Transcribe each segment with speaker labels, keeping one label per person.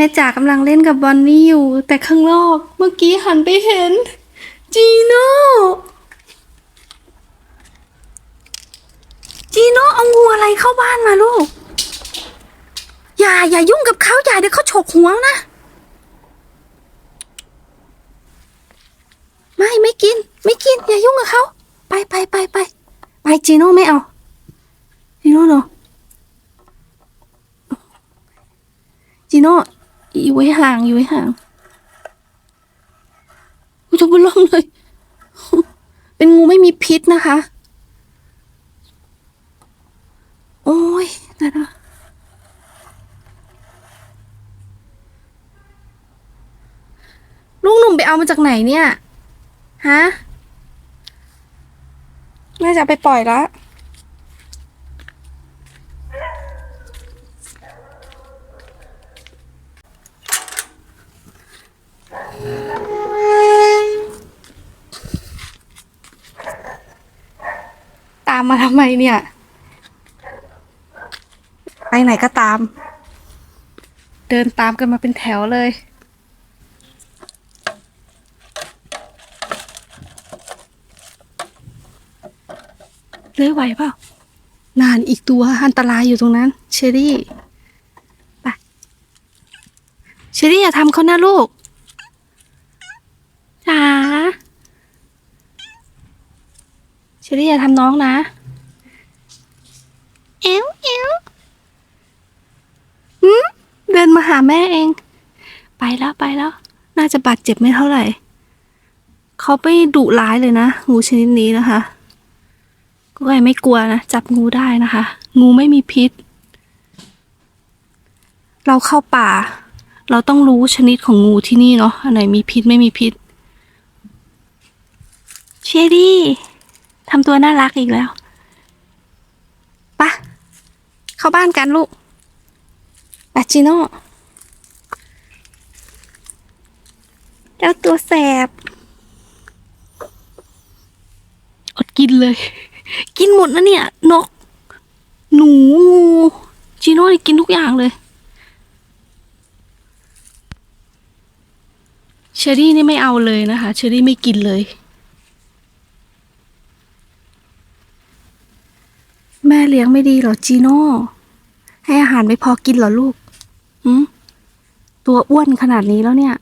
Speaker 1: แม่จ๋ากำลังเล่นกับบอนนี่อยู่ แต่ข้างนอก เมื่อกี้หันไปเห็น จีโน่จีโน่เอางูอะไรเข้าบ้านมาลูก อย่าอย่ายุ่งกับเขาอย่าเดี๋ยวเขาฉกหัวนะ ไม่ไม่กิน ไม่กิน อย่ายุ่งกับเขาไปไปไปไปไปจีโน่ไม่เอาจีโน่เนาะจีโน่ อยู่ไว้ห่างอยู่ไว้ห่างอุ้ยตัวเบล่มเลย เป็นงูไม่มีพิษนะคะ โอ้ยนั่นะลูกหนุ่มไปเอามาจากไหนเนี่ย ฮะแม่จะไปปล่อยแล้วามมาทำไมเนี่ย ไปไหนก็ตาม เดินตามกันมาเป็นแถวเลย เลื้อยไหวเปล่านานอีกตัวอันตรายอยู่ตรงนั้น เชอรี่ ไป เชอรี่อย่าทำเขานะลูกจ๋าเชอรี่อย่าทำน้องนะ เอวเอวหืมเดินมาหาแม่เอง ไปแล้วไปแล้ว น่าจะบาดเจ็บไม่เท่าไหร่ เขาไม่ดุร้ายเลยนะ งูชนิดนี้นะคะก็ไม่กลัวนะ จับงูได้นะคะ งูไม่มีพิษ เราเข้าป่า เราต้องรู้ชนิดของงูที่นี่เนาะอันไหนมีพิษไม่มีพิษเชอรี่ ทำตัวน่ารักอีกแล้วปะเข้าบ้านกันลูกปะจิโน่เจ้าตัวแสบ อดกินเลย กินหมดนะเนี่ย นก หนูงูจีโน่นี่กินทุกอย่างเลย เชอรี่นี่ไม่เอาเลยนะคะ เชอรี่ไม่กินเลย แม่เลี้ยงไม่ดีหรอจีโน่ให้อาหารไม่พอกินหรอลูกืมตัวอ้วนขนาดนี้แล้วเนี่ย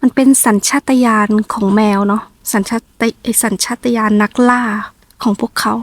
Speaker 1: มันเป็นสัญชาตญาณของแมวเนาะสัญชาตสัญชาตญาณนักล่าของพวกเขา